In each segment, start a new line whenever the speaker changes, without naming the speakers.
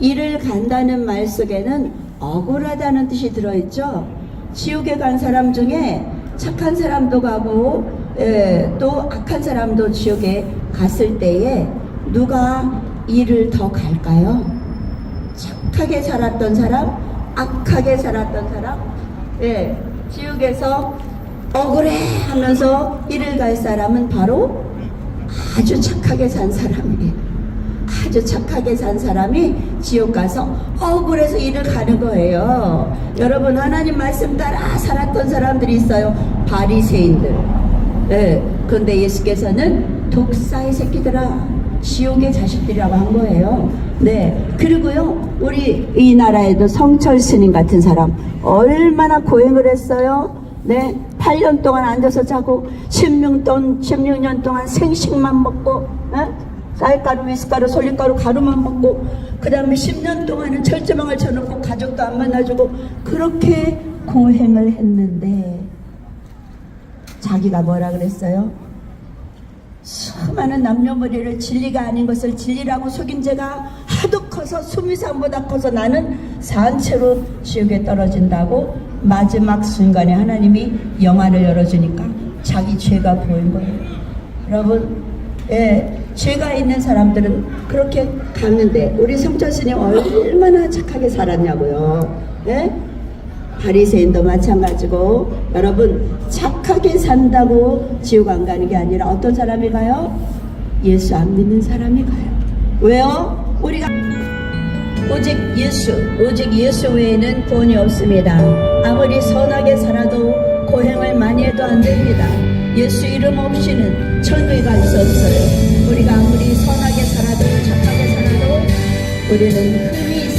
일을 간다는 말 속에는 억울하다는 뜻이 들어있죠. 지옥에 간 사람 중에 착한 사람도 가고 예, 또 악한 사람도 지옥에 갔을 때에 누가 일을 더 갈까요? 착하게 살았던 사람, 악하게 살았던 사람, 예, 지옥에서 억울해 하면서 일을 갈 사람은 바로 아주 착하게 산 사람이에요. 아주 착하게 산 사람이 지옥 가서 억울해서 일을 가는 거예요. 여러분 하나님 말씀 따라 살았던 사람들이 있어요. 바리새인들. 예. 그런데 예수께서는 독사의 새끼들아 지옥의 자식들이라고 한 거예요. 네. 그리고요 우리 이 나라에도 성철 스님 같은 사람 얼마나 고행을 했어요. 네. 8년 동안 앉아서 자고 16년, 동 16년 동안 생식만 먹고 예? 쌀가루, 미숫가루, 솔잎가루, 가루만 먹고 그 다음에 10년 동안은 철제망을 쳐놓고 가족도 안 만나주고 그렇게 고행을 했는데 자기가 뭐라 그랬어요? 수많은 남녀머리를 진리가 아닌 것을 진리라고 속인 죄가 하도 커서 수미산보다 커서 나는 산채로 지옥에 떨어진다고 마지막 순간에 하나님이 영안을 열어주니까 자기 죄가 보인 거예요. 여러분, 예, 죄가 있는 사람들은 그렇게 가는데 우리 성철스님 얼마나 착하게 살았냐고요. 예? 바리새인도 마찬가지고 여러분 착하게 산다고 지옥 안 가는 게 아니라 어떤 사람이 가요? 예수 안 믿는 사람이 가요. 왜요? 우리가 오직 예수, 오직 예수 외에는 구원이 없습니다. 아무리 선하게 살아도 고행을 많이 해도 안 됩니다. 예수 이름 없이는 천국에 갈 수 없어요. 우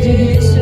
Gdzie jest